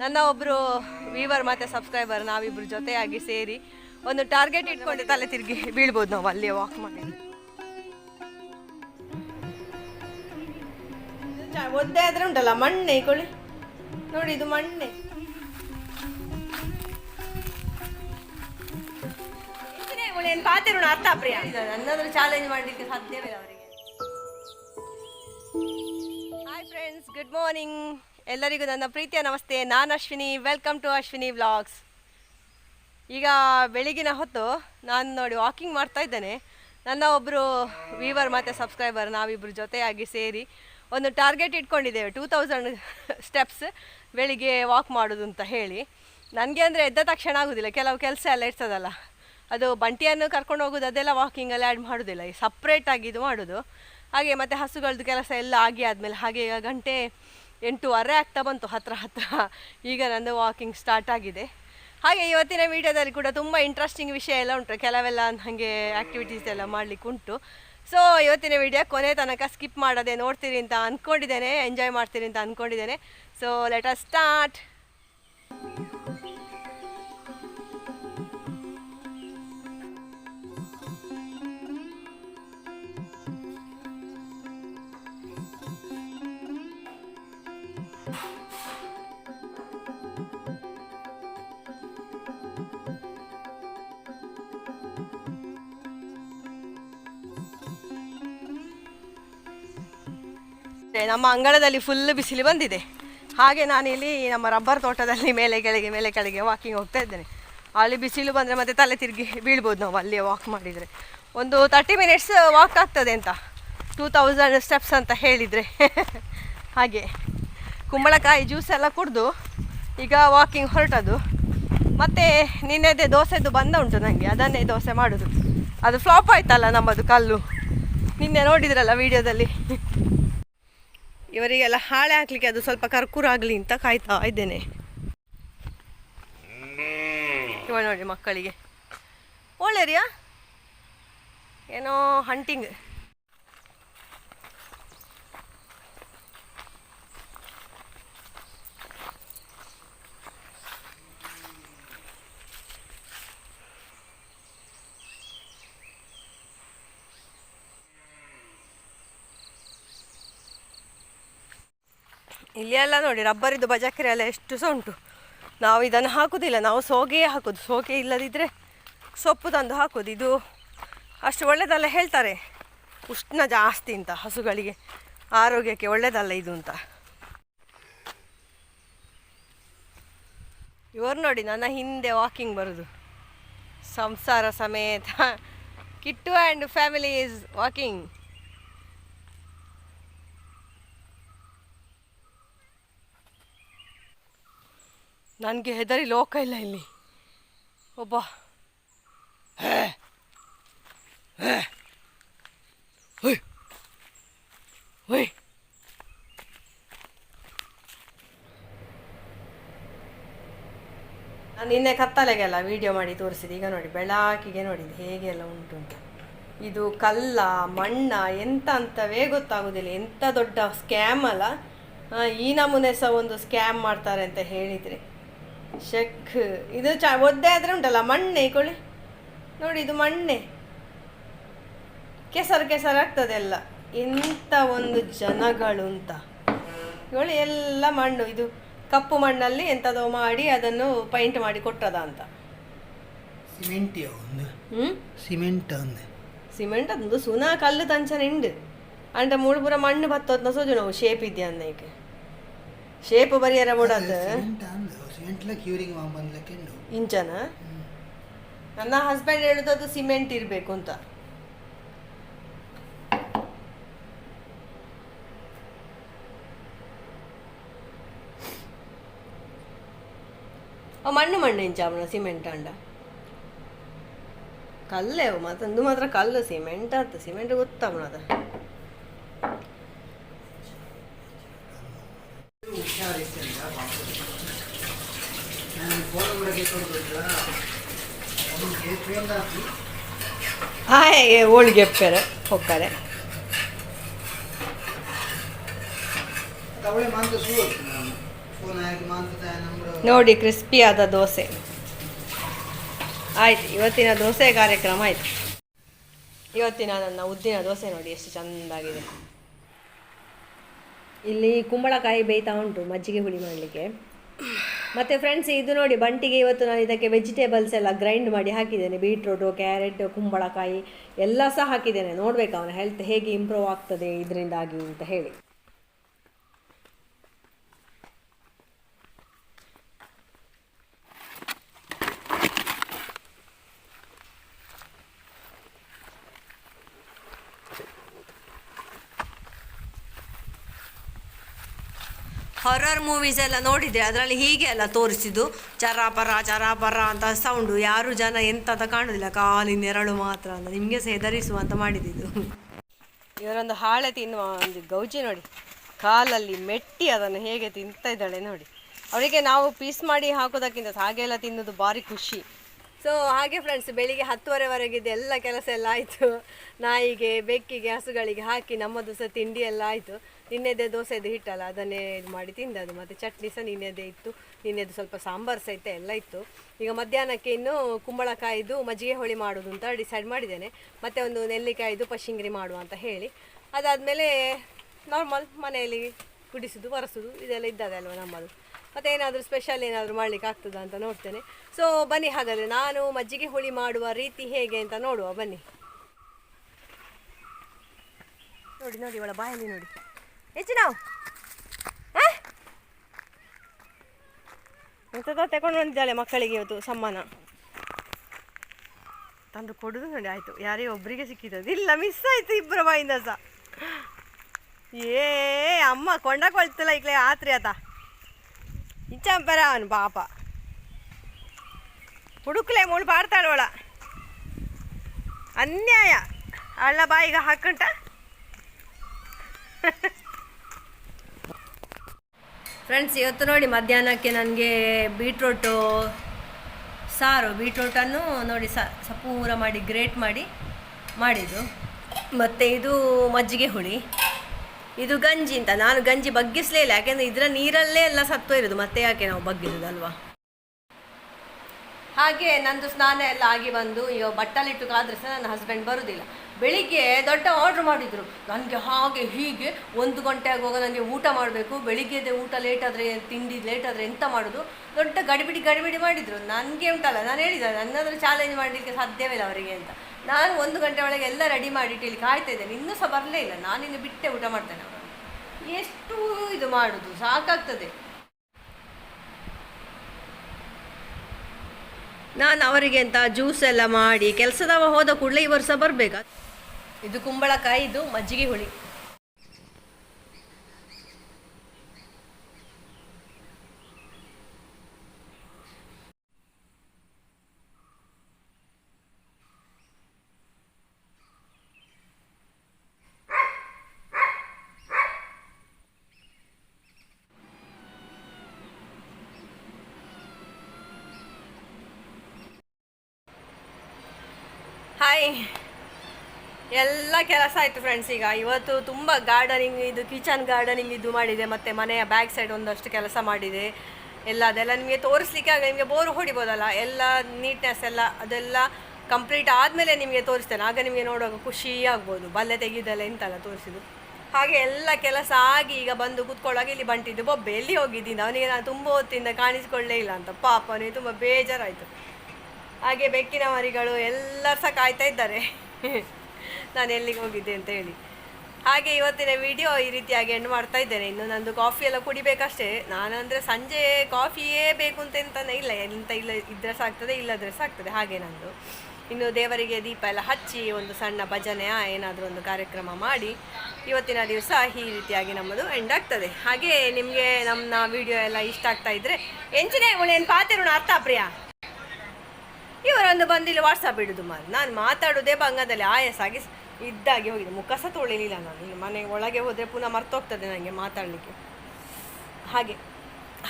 ನನ್ನ ಒಬ್ಬರು ವೀವರ್ ಮತ್ತೆ ಸಬ್ಸ್ಕ್ರೈಬರ್ ನಾವಿಬ್ರು ಜೊತೆಯಾಗಿ ಸೇರಿ ಒಂದು ಟಾರ್ಗೆಟ್ ಇಟ್ಕೊಂಡು ತಲೆ ತಿರುಗಿ ಬೀಳ್ಬೋದು ನಾವು ಅಲ್ಲಿ ವಾಕ್ ಮಾಡಿ. ಒದ್ದೆ ಆದ್ರೆ ಉಂಟಲ್ಲ ಮಣ್ಣೆ ಕೊಳಿ. ನೋಡಿ ಇದು ಮಣ್ಣೆ. ಏನು ಪಾತಿರುಣ ಅರ್ಥ ಪ್ರಿಯ? ನನ್ನಾದ್ರೂ ಚಾಲೆಂಜ್ ಮಾಡಲಿಕ್ಕೆ ಸಾಧ್ಯವೇ ಅವರಿಗೆ. ಹಾಯ್ ಫ್ರೆಂಡ್ಸ್ ಗುಡ್ ಮಾರ್ನಿಂಗ್ ಎಲ್ಲರಿಗೂ ನನ್ನ ಪ್ರೀತಿಯ ನಮಸ್ತೆ. ನಾನು Ashwini. Welcome to Ashwini vlogs ಈಗ ಬೆಳಗಿನ ಹೊತ್ತು ನಾನು ನೋಡಿ ವಾಕಿಂಗ್ ಮಾಡ್ತಾ ಇದ್ದೇನೆ. ನನ್ನ ಒಬ್ಬರು ವೀವರ್ ಮತ್ತು ಸಬ್ಸ್ಕ್ರೈಬರ್ ನಾವಿಬ್ಬರು ಜೊತೆಯಾಗಿ ಸೇರಿ ಒಂದು ಟಾರ್ಗೆಟ್ ಇಟ್ಕೊಂಡಿದ್ದೇವೆ. ಟೂ ತೌಸಂಡ್ ಸ್ಟೆಪ್ಸ್ ಬೆಳಿಗ್ಗೆ ವಾಕ್ ಮಾಡೋದು ಅಂತ ಹೇಳಿ. ನನಗೆ ಅಂದರೆ ಎದ್ದ ತಕ್ಷಣ ಆಗೋದಿಲ್ಲ. ಕೆಲವು ಕೆಲಸ ಎಲ್ಲ ಇರ್ತದಲ್ಲ. ಅದು ಬಂಟಿಯನ್ನು ಕರ್ಕೊಂಡು ಹೋಗೋದು, ಅದೆಲ್ಲ ವಾಕಿಂಗಲ್ಲಿ ಆ್ಯಡ್ ಮಾಡೋದಿಲ್ಲ. ಈ ಸಪ್ರೇಟಾಗಿ ಇದು ಮಾಡೋದು. ಹಾಗೆ ಮತ್ತು ಹಸುಗಳದ್ದು ಕೆಲಸ ಎಲ್ಲ ಆಗಿ ಆದಮೇಲೆ ಹಾಗೆ ಈಗ ಗಂಟೆ ಎಂಟೂವರೆ ಆಗ್ತಾ ಬಂತು, ಹತ್ರ ಹತ್ರ. ಈಗ ನಂದು ವಾಕಿಂಗ್ ಸ್ಟಾರ್ಟ್ ಆಗಿದೆ. ಹಾಗೆ ಇವತ್ತಿನ ವೀಡಿಯೋದಲ್ಲಿ ಕೂಡ ತುಂಬ ಇಂಟ್ರೆಸ್ಟಿಂಗ್ ವಿಷಯ ಎಲ್ಲ ಉಂಟು. ಕೆಲವೆಲ್ಲ ಹಾಗೆ ಆ್ಯಕ್ಟಿವಿಟೀಸ್ ಎಲ್ಲ ಮಾಡಲಿಕ್ಕೆ ಉಂಟು. ಸೊ ಇವತ್ತಿನ ವಿಡಿಯೋ ಕೊನೆ ತನಕ ಸ್ಕಿಪ್ ಮಾಡದೆ ನೋಡ್ತೀರಿ ಅಂತ ಅಂದ್ಕೊಂಡಿದ್ದೇನೆ ಎಂಜಾಯ್ ಮಾಡ್ತೀರಿ ಅಂತ ಅಂದ್ಕೊಂಡಿದ್ದೇನೆ ಸೊ ಲೆಟ್ ಅಸ್ ಸ್ಟಾರ್ಟ್ ಮತ್ತೆ ನಮ್ಮ ಅಂಗಳದಲ್ಲಿ ಫುಲ್ ಬಿಸಿಲು ಬಂದಿದೆ. ಹಾಗೆ ನಾನಿಲ್ಲಿ ನಮ್ಮ ರಬ್ಬರ್ ತೋಟದಲ್ಲಿ ಮೇಲೆ ಕೆಳಗೆ ಮೇಲೆ ಕೆಳಗೆ ವಾಕಿಂಗ್ ಹೋಗ್ತಾ ಇದ್ದೇನೆ. ಅಲ್ಲಿ ಬಿಸಿಲು ಬಂದರೆ ಮತ್ತೆ ತಲೆ ತಿರುಗಿ ಬೀಳ್ಬೋದು ನಾವು ಅಲ್ಲಿ ವಾಕ್ ಮಾಡಿದರೆ. ಒಂದು ತರ್ಟಿ ಮಿನಿಟ್ಸ್ ವಾಕ್ ಆಗ್ತದೆ ಅಂತ. ಟೂ ತೌಸಂಡ್ ಸ್ಟೆಪ್ಸ್ ಅಂತ ಹೇಳಿದರೆ. ಹಾಗೆ. ಕುಂಬಳಕಾಯಿ ಜ್ಯೂಸ್ ಎಲ್ಲ ಕುಡಿದು ಈಗ ವಾಕಿಂಗ್ ಹೊರಟದು. ಮತ್ತು ನಿನ್ನೆದೇ ದೋಸೆದು ಬಂದ ಉಂಟು ನನಗೆ ಅದನ್ನೇ ದೋಸೆ ಮಾಡೋದು. ಅದು ಫ್ಲಾಪ್ ಆಯ್ತಲ್ಲ ನಮ್ಮದು ಕಲ್ಲು. ನಿನ್ನೆ ನೋಡಿದ್ರಲ್ಲ ವಿಡಿಯೋದಲ್ಲಿ ಇವರಿಗೆಲ್ಲ ಹಾಳೆ ಹಾಕ್ಲಿಕ್ಕೆ ಅದು ಸ್ವಲ್ಪ ಕರ್ಕೂರ ಆಗಲಿ ಅಂತ ಕಾಯ್ತಾ ಇದ್ದೇನೆ. ಇವ ನೋಡಿ ಮಕ್ಕಳಿಗೆ. ಒಳ್ಳೆರಿಯಾ ಏನೋ ಹಂಟಿಂಗ್ ಇಲ್ಲಿ ಎಲ್ಲ ನೋಡಿ ರಬ್ಬರಿದ್ದು ಬಜಾಕ್ರೆ ಎಲ್ಲ ಎಷ್ಟು ಸಹ ಉಂಟು. ನಾವು ಇದನ್ನು ಹಾಕೋದಿಲ್ಲ, ನಾವು ಸೋಗೆಯೇ ಹಾಕೋದು. ಸೋಗೆ ಇಲ್ಲದಿದ್ದರೆ ಸೊಪ್ಪು ತಂದು ಹಾಕೋದು. ಇದು ಅಷ್ಟು ಒಳ್ಳೆಯದಲ್ಲ ಹೇಳ್ತಾರೆ. ಉಷ್ಣ ಜಾಸ್ತಿ ಅಂತ ಹಸುಗಳಿಗೆ. ಆರೋಗ್ಯಕ್ಕೆ ಒಳ್ಳೆಯದಲ್ಲ ಇದು ಅಂತ. ಇವರು ನೋಡಿ, ನನ್ನ ಹಿಂದೆ ವಾಕಿಂಗ್ ಬರೋದು. ಸಂಸಾರ ಸಮೇತ. Kittu and family is walking ನನಗೆ ಹೆದರಿ ಲೋಕ ಇಲ್ಲ ಇಲ್ಲಿ. ಒಬ್ಬ. ನಾನು ನಿನ್ನೆ ಕತ್ತಲೆಗೆಲ್ಲ ವಿಡಿಯೋ ಮಾಡಿ ತೋರಿಸಿದೆ. ಈಗ ನೋಡಿ, ಬೆಳಕಿಗೆ ನೋಡಿದ್ದು ಹೇಗೆಲ್ಲ ಉಂಟು ಅಂತ. ಇದು ಕಲ್ಲ, ಮಣ್ಣ ಎಂತ ಅಂತವೇ ಗೊತ್ತಾಗೋದಿಲ್ಲ. ಎಂಥ ದೊಡ್ಡ ಸ್ಕ್ಯಾಮ್ ಅಲ್ಲ. ಈ ನಮೂನೆ ಸಹ ಒಂದು ಸ್ಕ್ಯಾಮ್ ಮಾಡ್ತಾರೆ ಅಂತ ಹೇಳಿದರೆ. ಶೆಕ್ ಇದು ಚ ಒದ್ದೆ ಆದರೆ ಉಂಟಲ್ಲ ಮಣ್ಣೆ ಕೊಳಿ. ನೋಡಿ ಇದು ಮಣ್ಣೆ. ಕೆಸರು ಕೆಸರು ಆಗ್ತದೆ ಎಲ್ಲ. ಎಂಥ ಒಂದು ಜನಗಳು ಅಂತ ಇವಳು ಎಲ್ಲ ಮಣ್ಣು ಇದು ಕಪ್ಪು ಮಣ್ಣಲ್ಲಿ ಎಂಥದೋ ಮಾಡಿ ಅದನ್ನು ಪೈಂಟ್ ಮಾಡಿ ಕೊಟ್ಟದ ಅಂತ. ಸಿಮೆಂಟ್ ಒಂದು. ಹ್ಞೂ ಸಿಮೆಂಟ್ ಒಂದು. ಸಿಮೆಂಟ್ ಅದು ಸುನಾ ಕಲ್ಲು ತಂಚನೆ ಉಂಡು ಅಂಡ ಮೂಡುಪುರ ಮಣ್ಣು ಬತ್ತೋದ್ನ ಸೋಜು ನಾವು ಶೇಪ್ ಇದೆಯಾ ಅನ್ನಕ್ಕೆ ಶೇಪ್ ಬರಿಯರ ಮೂಡದು ಸಿಮೆಂಟ್ಲ ಕ್ಯೂರಿಂಗ್ ಬಂದ್ಲಕ್ಕೆ ಉಂಡು ಇಂಚನ? ನನ್ನ ಹಸ್ಬೆಂಡ್ ಹೇಳುದು ಅದು ಸಿಮೆಂಟ್ ಇರಬೇಕು ಅಂತ. ಮಣ್ಣು ಮಣ್ಣು ಇಂಚಾವಣ ಸಿಮೆಂಟ್ ಅಂಡ. ಕಲ್ಲೇ ಅವು ಮತ್ತೊಂದು ಮಾತ್ರ ಕಲ್ಲು ಸಿಮೆಂಟ್ ಅಂತ ಸಿಮೆಂಟ್ ಗೊತ್ತಾವಣ ಅದ. ಹಾಗೆ ಹೋಳಿಗೆ ಹೋಗ್ತಾರೆ ನಮ್ದು ನೋಡಿ ಕ್ರಿಸ್ಪಿಯಾದ ದೋಸೆ. ಆಯ್ತು, ಇವತ್ತಿನ ದೋಸೆ ಕಾರ್ಯಕ್ರಮ ಆಯ್ತು. ಇವತ್ತಿನ ನನ್ನ ಉದ್ದಿನ ದೋಸೆ ನೋಡಿ, ಎಷ್ಟು ಚೆಂದಾಗಿದೆ. ಇಲ್ಲಿ ಕುಂಬಳಕಾಯಿ ಬೇಯ್ತಾ ಉಂಟು, ಮಜ್ಜಿಗೆ ಹುಳಿ ಮಾಡಲಿಕ್ಕೆ. ಮತ್ತು ಫ್ರೆಂಡ್ಸ್ ಇದು ನೋಡಿ ಬಂಟಿಗೆ ಇವತ್ತು ನಾನು ಇದಕ್ಕೆ ವೆಜಿಟೇಬಲ್ಸ್ ಎಲ್ಲ ಗ್ರೈಂಡ್ ಮಾಡಿ ಹಾಕಿದ್ದೇನೆ. ಬೀಟ್ರೋಟು ಕ್ಯಾರೆಟ್ ಕುಂಬಳಕಾಯಿ ಎಲ್ಲ ಸಹ ಹಾಕಿದ್ದೇನೆ. ನೋಡ್ಬೇಕು ಅವನ ಹೆಲ್ತ್ ಹೇಗೆ ಇಂಪ್ರೂವ್ ಆಗ್ತದೆ ಇದರಿಂದಾಗಿ ಅಂತ ಹೇಳಿ. ಹಾರರ್ ಮೂವೀಸ್ ಎಲ್ಲ ನೋಡಿದ್ರೆ ಅದರಲ್ಲಿ ಹೀಗೆ ಎಲ್ಲ ತೋರಿಸಿದ್ದು ಚರಾಪರ ಚರಾಪರ ಅಂತ ಸೌಂಡು ಯಾರು ಜನ ಎಂತ ಕಾಣುದಿಲ್ಲ ಕಾಲಿನ ನೆರಳು ಮಾತ್ರ ಅಂತ. ನಿಮಗೆ ಸಹ ಹೆದರಿಸುವಂತ ಮಾಡಿದ್ದು. ಇವರೊಂದು ಹಾಳೆ ತಿನ್ನುವ ಒಂದು ಗೌಜಿ ನೋಡಿ. ಕಾಲಲ್ಲಿ ಮೆಟ್ಟಿ ಅದನ್ನು ಹೇಗೆ ತಿಂತಾ ಇದ್ದಾಳೆ ನೋಡಿ. ಅವರಿಗೆ ನಾವು ಪೀಸ್ ಮಾಡಿ ಹಾಕೋದಕ್ಕಿಂತ ಹಾಗೆಲ್ಲ ತಿನ್ನೋದು ಭಾರಿ ಖುಷಿ. ಸೊ ಹಾಗೆ ಫ್ರೆಂಡ್ಸ್ ಬೆಳಿಗ್ಗೆ ಹತ್ತುವರೆವರೆಗಿದ್ದು ಎಲ್ಲ ಕೆಲಸ ಎಲ್ಲ ಆಯಿತು. ನಾಯಿಗೆ ಬೆಕ್ಕಿಗೆ ಹಸುಗಳಿಗೆ ಹಾಕಿ ನಮ್ಮದು ಸಹ ತಿಂಡಿ ಎಲ್ಲ ಆಯಿತು. ನಿನ್ನೆದೇ ದೋಸೆದು ಹಿಟ್ಟಲ್ಲ, ಅದನ್ನೇ ಇದು ಮಾಡಿ ತಿಂದದ್ದು. ಮತ್ತು ಚಟ್ನಿ ಸಹ ನಿನ್ನೆದೇ ಇತ್ತು. ನಿನ್ನೆದು ಸ್ವಲ್ಪ ಸಾಂಬಾರು ಸಹಿತ ಎಲ್ಲ ಇತ್ತು. ಈಗ ಮಧ್ಯಾಹ್ನಕ್ಕೆ ಇನ್ನು ಕುಂಬಳಕಾಯಿದು ಮಜ್ಜಿಗೆ ಹೋಳಿ ಮಾಡೋದು ಅಂತ ಡಿಸೈಡ್ ಮಾಡಿದ್ದೇನೆ. ಮತ್ತು ಒಂದು ನೆಲ್ಲಿಕಾಯಿದು ಪಶಿಂಗ್ರಿ ಮಾಡುವ ಅಂತ ಹೇಳಿ. ಅದಾದಮೇಲೆ ನಾರ್ಮಲ್ ಮನೆಯಲ್ಲಿ ಕುಡಿಸೋದು, ಒರೆಸೋದು ಇದೆಲ್ಲ ಇದ್ದದೆ ಅಲ್ವ ನಮ್ಮದು. ಮತ್ತು ಏನಾದರೂ ಸ್ಪೆಷಲ್ ಏನಾದರೂ ಮಾಡಲಿಕ್ಕೆ ಆಗ್ತದಾ ಅಂತ ನೋಡ್ತೇನೆ. ಸೊ ಬನ್ನಿ ಹಾಗಾದರೆ. ನಾನು ಮಜ್ಜಿಗೆ ಹುಳಿ ಮಾಡುವ ರೀತಿ ಹೇಗೆ ಅಂತ ನೋಡುವ. ಬನ್ನಿ. ನೋಡಿ ನೋಡಿ, ಇವಳ ಬಾಯಲ್ಲಿ ನೋಡಿ. ಹೆಚ್ಚು ನಾವು ಎಂಥದೋ ತಗೊಂಡು ಬಂದಿದ್ದಾಳೆ ಮಕ್ಕಳಿಗೆ ಇವತ್ತು ಸಮ್ಮಾನ. ತಂದು ಕೊಡುದು ನೋಡಿ, ಆಯಿತು. ಯಾರೇ ಒಬ್ಬರಿಗೆ ಸಿಕ್ಕಿದ್ದು ಇಲ್ಲ ಮಿಸ್ ಆಯಿತು ಇಬ್ಬರ ಬಾಯಿಂದ ಸಹ. ಏ, ಅಮ್ಮ ಕೊಂಡಕೊಳ್ತಿಲ್ಲ ಈಗಲೇ ಆತ್ರಿ ಆತ. ಇಚ್ಚಾಂಪರ ಅವನು ಪಾಪ. ಹುಡುಕ್ಲೆ ಮುಳು ಬಾಡ್ತಾಳವಳ ಅನ್ಯಾಯ. ಅಳ್ಳ ಬಾಯಿಗೆ ಹಾಕಂಟ. ಫ್ರೆಂಡ್ಸ್ ಇವತ್ತು ನೋಡಿ ಮಧ್ಯಾಹ್ನಕ್ಕೆ ನನಗೆ ಬೀಟ್ರೋಟು, ಸಾರು, ಬೀಟ್ರೋಟನ್ನು ನೋಡಿ ಸ, ಸಪೂರ ಮಾಡಿ, ಗ್ರೇಟ್ ಮಾಡಿ ಮಾಡಿದ್ದು. ಮತ್ತು ಇದು ಮಜ್ಜಿಗೆ ಹುಳಿ. ಇದು ಗಂಜಿ ಅಂತ, ನಾನು ಗಂಜಿ ಬಗ್ಗಿಸಲೇ ಇಲ್ಲ, ಯಾಕೆಂದರೆ ಇದರ ನೀರಲ್ಲೇ ಎಲ್ಲ ಸತ್ವ ಇರೋದು ಮತ್ತೆ ಯಾಕೆ ನಾವು ಬಗ್ಗಿಸೋದಲ್ವಾ? ಹಾಗೆ ನಂದು ಸ್ನಾನ ಎಲ್ಲ ಆಗಿ ಬಂದು ಇವಾಗ ಬಟ್ಟಲಿಟ್ಟು ಕಾದ್ರೆ ಸಹ ನನ್ನ ಹಸ್ಬೆಂಡ್ ಬರುವುದಿಲ್ಲ ಬೆಳಿಗ್ಗೆ ದೊಡ್ಡ ಆರ್ಡ್ರ್ ಮಾಡಿದರು. ನನಗೆ ಹಾಗೆ ಹೀಗೆ ಒಂದು ಗಂಟೆ ಆಗುವಾಗ ನನಗೆ ಊಟ ಮಾಡಬೇಕು. ಬೆಳಿಗ್ಗೆದೆ ಊಟ ಲೇಟ್ ಆದರೆ, ತಿಂಡಿ ಲೇಟ್ ಆದರೆ ಎಂತ ಮಾಡೋದು? ದೊಡ್ಡ ಗಡಿಬಿಡಿ ಗಡಿಬಿಡಿ ಮಾಡಿದರು. ನನಗೆ ಉಂಟಲ್ಲ, ನಾನು ಹೇಳಿದೆ ನನ್ನದ್ರ ಚಾಲೆಂಜ್ ಮಾಡಲಿಕ್ಕೆ ಸಾಧ್ಯವಿಲ್ಲ ಅವರಿಗೆ ಅಂತ. ನಾನು ಒಂದು ಗಂಟೆ ಒಳಗೆ ಎಲ್ಲ ರೆಡಿ ಮಾಡಿಟ್ಟು ಇಲ್ಲಿ ಕಾಯ್ತಾ ಇದ್ದೇನೆ. ಇನ್ನೂ ಸಹ ಬರಲೇ ಇಲ್ಲ. ನಾನು ಇನ್ನು ಬಿಟ್ಟೆ ಊಟ ಮಾಡ್ತೇನೆ ಎಷ್ಟು ಇದು ಮಾಡೋದು? ಸಾಕಾಗ್ತದೆ. ನಾನು ಅವರಿಗೆ ಅಂತ ಜ್ಯೂಸ್ ಎಲ್ಲ ಮಾಡಿ, ಕೆಲಸದವ ಹೋದ ಕೂಡಲೇ ಇವರು ಸಹ ಬರಬೇಕಾ? ಇದು ಕುಂಬಳಕಾಯಿ ಇದು ಮಜ್ಜಿಗೆ ಹುಳಿ. ಹಾಯ್ ಎಲ್ಲ ಕೆಲಸ ಆಯಿತು ಫ್ರೆಂಡ್ಸ್ ಈಗ ಇವತ್ತು ತುಂಬ ಗಾರ್ಡನಿಂಗ್ ಇದು ಕಿಚನ್ ಗಾರ್ಡನಿಂಗ್ ಇದು ಮಾಡಿದೆ, ಮತ್ತು ಮನೆಯ ಬ್ಯಾಕ್ ಸೈಡ್ ಒಂದಷ್ಟು ಕೆಲಸ ಮಾಡಿದೆ. ಎಲ್ಲ ಅದೆಲ್ಲ ನಿಮಗೆ ತೋರಿಸ್ಲಿಕ್ಕೆ ಆಗ ನಿಮಗೆ ಬೋರ್ ಹೊಡಿಬೋದಲ್ಲ, ಎಲ್ಲ ನೀಟ್ನೆಸ್ ಎಲ್ಲ ಅದೆಲ್ಲ ಕಂಪ್ಲೀಟ್ ಆದಮೇಲೆ ನಿಮಗೆ ತೋರಿಸ್ತೇನೆ. ಆಗ ನಿಮಗೆ ನೋಡುವಾಗ ಖುಷಿ ಆಗ್ಬೋದು. ಬಲ್ಲೆ ತೆಗೆದೆಲ್ಲ ಎಂತಲ್ಲ ತೋರಿಸಿದ್ದು ಹಾಗೆ ಎಲ್ಲ ಕೆಲಸ ಆಗಿ ಈಗ ಬಂದು ಕೂತ್ಕೊಳ್ಳೋಕೆ ಇಲ್ಲಿ ಬಂಟಿದ್ದು ಬೊಬ್ಬೆ. ಎಲ್ಲಿ ಹೋಗಿದ್ದೀನಿ? ಅವನಿಗೆ ನಾನು ತುಂಬ ಹೊತ್ತಿಂದ ಕಾಣಿಸ್ಕೊಳ್ಳೇ ಇಲ್ಲ ಅಂತ. ಪಾಪ, ಅವನಿಗೆ ತುಂಬ ಬೇಜಾರಾಯಿತು. ಹಾಗೆ ಬೆಕ್ಕಿನ ಮರಿಗಳು ಎಲ್ಲರೂ ಸಹ ಕಾಯ್ತಾ ಇದ್ದಾರೆ. ನಾನು ಎಲ್ಲಿಗೆ ಹೋಗಿದ್ದೆ ಅಂತ ಹೇಳಿ. ಹಾಗೆ ಇವತ್ತಿನ ವಿಡಿಯೋ ಈ ರೀತಿಯಾಗಿ ಎಂಡ್ ಮಾಡ್ತಾ ಇದ್ದೇನೆ. ಇನ್ನು ನಂದು ಕಾಫಿ ಎಲ್ಲ ಕುಡಿಬೇಕಷ್ಟೇ. ನಾನಂದರೆ ಸಂಜೆ ಕಾಫಿಯೇ ಬೇಕು ಅಂತ ಎಂತಾನೆ ಇಲ್ಲ. ಎಂತ ಇಲ್ಲ, ಇದ್ರೆ ಸಾಕ್ತದೆ, ಇಲ್ಲದ್ರೆ ಸಾಕ್ತದೆ. ಹಾಗೆ ನಂದು. ಇನ್ನು ದೇವರಿಗೆ ದೀಪ ಎಲ್ಲ ಹಚ್ಚಿ ಒಂದು ಸಣ್ಣ ಭಜನೆಯ ಏನಾದರೂ ಒಂದು ಕಾರ್ಯಕ್ರಮ ಮಾಡಿ ಇವತ್ತಿನ ದಿವಸ ಈ ರೀತಿಯಾಗಿ ನಮ್ಮದು ಎಂಡ್ ಆಗ್ತದೆ. ಹಾಗೆ ನಿಮಗೆ ನಮ್ಮ ವಿಡಿಯೋ ಎಲ್ಲ ಇಷ್ಟ ಆಗ್ತಾ ಇದ್ರೆ ಎಂಚಿನ ಉಳೇನು ಪಾತಿರೋಣ, ಅರ್ಥ ಪ್ರಿಯಾ? ಇವರೊಂದು ಬಂದಿಲ್ಲಿ ವಾಟ್ಸಪ್ ಇಡುದು ಮಾರು ನಾನು ಮಾತಾಡೋದೇ ಭಂಗದಲ್ಲಿ ಆಯಾಸಾಗಿ ಇದ್ದಾಗಿ ಹೋಗಿದೆ. ಮುಖ ಸಹ ತೊಳಿಲಿಲ್ಲ ನಾನು. ಮನೆ ಒಳಗೆ ಹೋದರೆ ಪುನಃ ಮರ್ತೋಗ್ತದೆ ನನಗೆ ಮಾತಾಡಲಿಕ್ಕೆ. ಹಾಗೆ.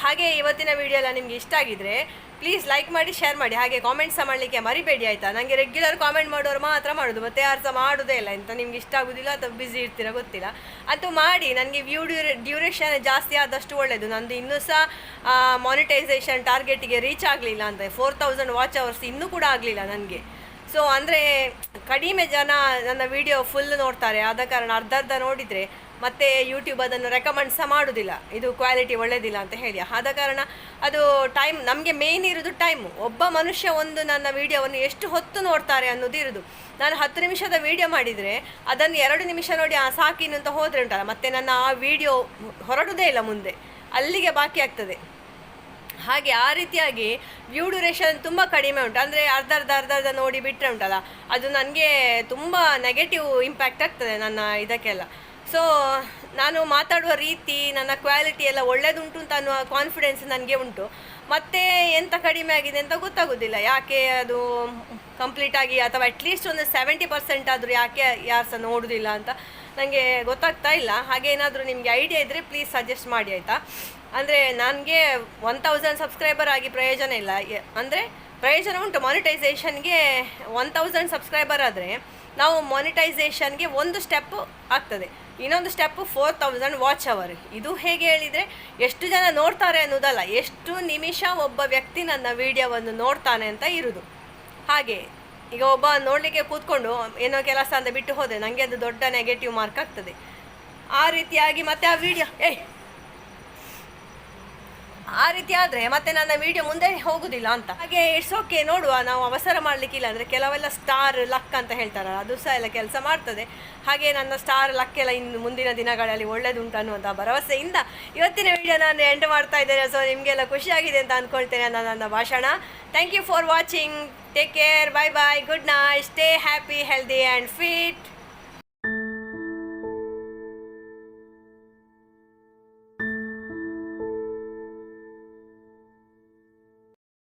ಹಾಗೆ ಇವತ್ತಿನ ವಿಡಿಯೋ ಎಲ್ಲ ನಿಮಗೆ ಇಷ್ಟ ಆಗಿದ್ರೆ ಪ್ಲೀಸ್ ಲೈಕ್ ಮಾಡಿ ಶೇರ್ ಮಾಡಿ. ಹಾಗೆ ಕಾಮೆಂಟ್ ಸಹ ಮಾಡಲಿಕ್ಕೆ ಮರಿಬೇಡಿ ಆಯಿತಾ? ನನಗೆ ರೆಗ್ಯುಲರ್ ಕಾಮೆಂಟ್ ಮಾಡೋರು ಮಾತ್ರ ಮಾಡೋದು. ಮತ್ತೆ ಯಾರು ಸಹ ಮಾಡೋದೇ ಇಲ್ಲ. ಅಂತ ನಿಮ್ಗೆ ಇಷ್ಟ ಆಗೋದಿಲ್ಲ ಅಥವಾ ಬ್ಯುಸಿ ಇರ್ತೀರಾ ಗೊತ್ತಿಲ್ಲ. ಅಂತೂ ಮಾಡಿ ನನಗೆ ವ್ಯೂ ಡ್ಯೂರೇ ಡ್ಯೂರೇಷನ್ ಜಾಸ್ತಿ ಆದಷ್ಟು ಒಳ್ಳೆಯದು ನಂದು ಇನ್ನೂ ಸಹ ಮಾನಿಟೈಸೇಷನ್ ಟಾರ್ಗೆಟಿಗೆ ರೀಚ್ ಆಗಲಿಲ್ಲ ಅಂತ ಫೋರ್ ತೌಸಂಡ್ ವಾಚ್ ಅವರ್ಸ್ ಇನ್ನೂ ಕೂಡ ಆಗಲಿಲ್ಲ ನನಗೆ ಸೊ ಅಂದರೆ ಕಡಿಮೆ ಜನ ನನ್ನ ವಿಡಿಯೋ ಫುಲ್ ನೋಡ್ತಾರೆ. ಆದ ಕಾರಣ ಅರ್ಧ ಅರ್ಧ ನೋಡಿದರೆ ಮತ್ತೆ ಯೂಟ್ಯೂಬ್ ಅದನ್ನು ರೆಕಮೆಂಡ್ ಸಹ ಮಾಡೋದಿಲ್ಲ. ಇದು ಕ್ವಾಲಿಟಿ ಒಳ್ಳೆಯದಿಲ್ಲ ಅಂತ ಹೇಳಿ. ಆದ ಕಾರಣ ಅದು ಟೈಮ್ ನಮಗೆ ಮೇಯ್ನ್ ಇರೋದು ಟೈಮು ಒಬ್ಬ ಮನುಷ್ಯ ಒಂದು ನನ್ನ ವಿಡಿಯೋವನ್ನು ಎಷ್ಟು ಹೊತ್ತು ನೋಡ್ತಾರೆ ಅನ್ನೋದು ಇರೋದು. ನಾನು ಹತ್ತು ನಿಮಿಷದ ವಿಡಿಯೋ ಮಾಡಿದರೆ ಅದನ್ನು ಎರಡು ನಿಮಿಷ ನೋಡಿ, ಆ ಸಾಕಿನಂತ ಹೋದರೆ ಉಂಟಲ್ಲ? ಮತ್ತೆ ನನ್ನ ಆ ವಿಡಿಯೋ ಹೊರಡುವುದೇ ಇಲ್ಲ ಮುಂದೆ. ಅಲ್ಲಿಗೆ ಬಾಕಿ ಆಗ್ತದೆ. ಹಾಗೆ ಆ ರೀತಿಯಾಗಿ ವ್ಯೂ ಡ್ಯೂರೇಷನ್ ತುಂಬ ಕಡಿಮೆ ಉಂಟು. ಅಂದರೆ ಅರ್ಧ ಅರ್ಧ ಅರ್ಧ ಅರ್ಧ ನೋಡಿ ಬಿಟ್ಟರೆ ಉಂಟಲ್ಲ? ಅದು ನನಗೆ ತುಂಬ ನೆಗೆಟಿವ್ ಇಂಪ್ಯಾಕ್ಟ್ ಆಗ್ತದೆ ನನ್ನ ಇದಕ್ಕೆಲ್ಲ. ಸೊ ನಾನು ಮಾತಾಡುವ ರೀತಿ, ನನ್ನ ಕ್ವಾಲಿಟಿ ಎಲ್ಲ ಒಳ್ಳೆಯದುಂಟು ಅಂತ ಅನ್ನುವ ಕಾನ್ಫಿಡೆನ್ಸ್ ನನಗೆ ಉಂಟು. ಮತ್ತೆ ಎಂತ ಕಡಿಮೆ ಆಗಿದೆ ಅಂತ ಗೊತ್ತಾಗೋದಿಲ್ಲ. ಯಾಕೆ ಅದು ಕಂಪ್ಲೀಟ್ ಆಗಿ ಅಥವಾ ಅಟ್ಲೀಸ್ಟ್ ಒಂದು ಸೆವೆಂಟಿ ಪರ್ಸೆಂಟ್ ಆದರೂ ಯಾಕೆ ಯಾರು ಸಹ ನೋಡೋದಿಲ್ಲ ಅಂತ. ನನಗೆ ಗೊತ್ತಾಗ್ತಾ ಇಲ್ಲ. ಹಾಗೆ ಏನಾದರೂ ನಿಮಗೆ ಐಡಿಯಾ ಇದ್ದರೆ ಪ್ಲೀಸ್ ಸಜೆಸ್ಟ್ ಮಾಡಿ ಆಯಿತಾ? ಅಂದರೆ ನನಗೆ ಒನ್ ತೌಸಂಡ್ ಸಬ್ಸ್ಕ್ರೈಬರ್ ಆಗಿ ಪ್ರಯೋಜನ ಇಲ್ಲ. ಅಂದರೆ ಪ್ರಯೋಜನ ಉಂಟು ಮಾನಿಟೈಸೇಷನ್ಗೆ ಒನ್ ತೌಸಂಡ್ ಸಬ್ಸ್ಕ್ರೈಬರ್ ಆದರೆ ನಾವು ಮಾನಿಟೈಸೇಷನ್ಗೆ ಒಂದು ಸ್ಟೆಪ್ ಆಗ್ತದೆ. ಇನ್ನೊಂದು step four thousand watch hour ಇದು ಹೇಗೆ ಹೇಳಿದರೆ ಎಷ್ಟು ಜನ ನೋಡ್ತಾರೆ ಅನ್ನೋದಲ್ಲ. ಎಷ್ಟು ನಿಮಿಷ ಒಬ್ಬ ವ್ಯಕ್ತಿ ನನ್ನ ವೀಡಿಯೋವನ್ನು ನೋಡ್ತಾನೆ ಅಂತ ಇರೋದು. ಹಾಗೆ ಈಗ ಒಬ್ಬ ನೋಡಲಿಕ್ಕೆ ಕೂತ್ಕೊಂಡು ಏನೋ ಕೆಲಸ ಅಂತ ಬಿಟ್ಟು ಹೋದೆ ನನಗೆ ಅದು ದೊಡ್ಡ ನೆಗೆಟಿವ್ ಮಾರ್ಕ್ ಆಗ್ತದೆ. ಆ ರೀತಿಯಾಗಿ ಮತ್ತೆ ಆ ವಿಡಿಯೋ ಏಯ್! ಆ ರೀತಿ ಆದರೆ ಮತ್ತೆ ನನ್ನ ವಿಡಿಯೋ ಮುಂದೆ ಹೋಗುದಿಲ್ಲ ಅಂತ. ಹಾಗೆ ಇಟ್ಸ್ ಓಕೆ ನೋಡುವ, ನಾವು ಅವಸರ ಮಾಡಲಿಕ್ಕಿಲ್ಲ ಅಂದರೆ ಕೆಲವೆಲ್ಲ ಸ್ಟಾರ್ ಲಕ್ ಅಂತ ಹೇಳ್ತಾರಲ್ಲ, ಅದು ಸಹ ಎಲ್ಲ ಕೆಲಸ ಮಾಡ್ತದೆ. ಹಾಗೆ ನನ್ನ ಸ್ಟಾರ್ ಲಕ್ ಎಲ್ಲ ಇನ್ನು ಮುಂದಿನ ದಿನಗಳಲ್ಲಿ ಒಳ್ಳೇದುಂಟು ಅನ್ನುವಂಥ ಭರವಸೆಯಿಂದ ಇವತ್ತಿನ ವಿಡಿಯೋ ನಾನು ಎಂಡ್ ಮಾಡ್ತಾ ಇದ್ದೇನೆ. ಸೊ ನಿಮಗೆಲ್ಲ ಖುಷಿಯಾಗಿದೆ ಅಂತ ಅಂದ್ಕೊಳ್ತೇನೆ ನನ್ನ ನನ್ನ ಭಾಷಣ. Thank you for watching take care bye bye good night stay happy healthy and fit